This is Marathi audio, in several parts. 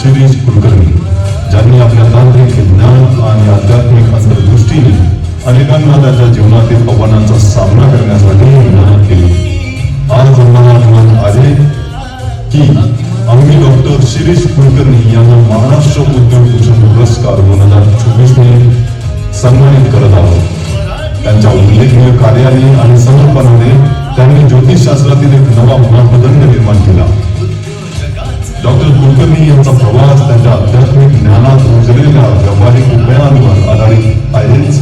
शिरीष कुलकर्णी ज्यांनी आपल्या तांत्रिक ज्ञान आणि आध्यात्मिक अंतर्दृष्टीने अनेकांना त्यांच्या जीवनातील आव्हानांचा सामना करण्यासाठी मेहनत केली. आज आम्हाला आठवण आले की आम्ही डॉक्टर शिरीष कुलकर्णी यांना महाराष्ट्र उद्योग भूषण पुरस्कार दोन हजार चोवीसने सन्मानित करत आहोत. त्यांच्या उल्लेखनीय कार्याने आणि समर्पणाने त्यांनी ज्योतिषशास्त्रातील एक नवा मापदंड निर्माण केला. डॉक्टर कुलकर्णी प्रवास त्यांच्या आध्यात्मिक ज्ञानात रुजलेल्या व्यावहारिक उपायांवर आधारित आहेच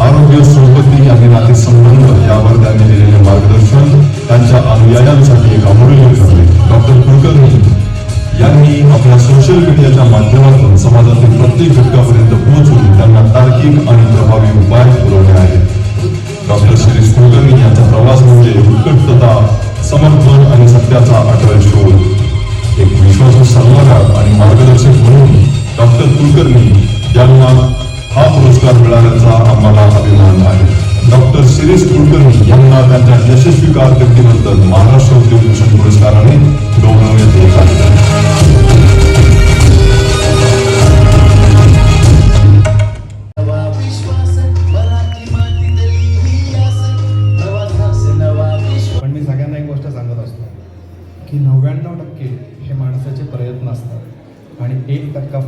आरोग्य संपत्ती आणि नातेसंबंध यावर त्यांनी दिलेले मार्गदर्शन त्यांच्या अनुयायांसाठी एक अमूल्य ठरले डॉक्टर कुलकर्णी यांनी आपल्या सोशल मीडियाच्या माध्यमातून समाजातील प्रत्येक घटकापर्यंत पोहोचून त्यांना तार्किक आणि प्रभावी उपाय पुरवले आहेत डॉक्टर शिरीष कुलकर्णी यांचा प्रवास म्हणजे उत्कटता समर्पण आणि सत्याचा अटळ कुलकर्णी. यांना हा पुरस्कार मिळाल्याचा आम्हाला अभिमान आहे. डॉक्टर शिरीष कुलकर्णी यांना त्यांच्या यशस्वी कारकिर्दीबद्दल महाराष्ट्र उद्योग भूषण पुरस्काराने प्रयत्न असतात आणि एक टक्का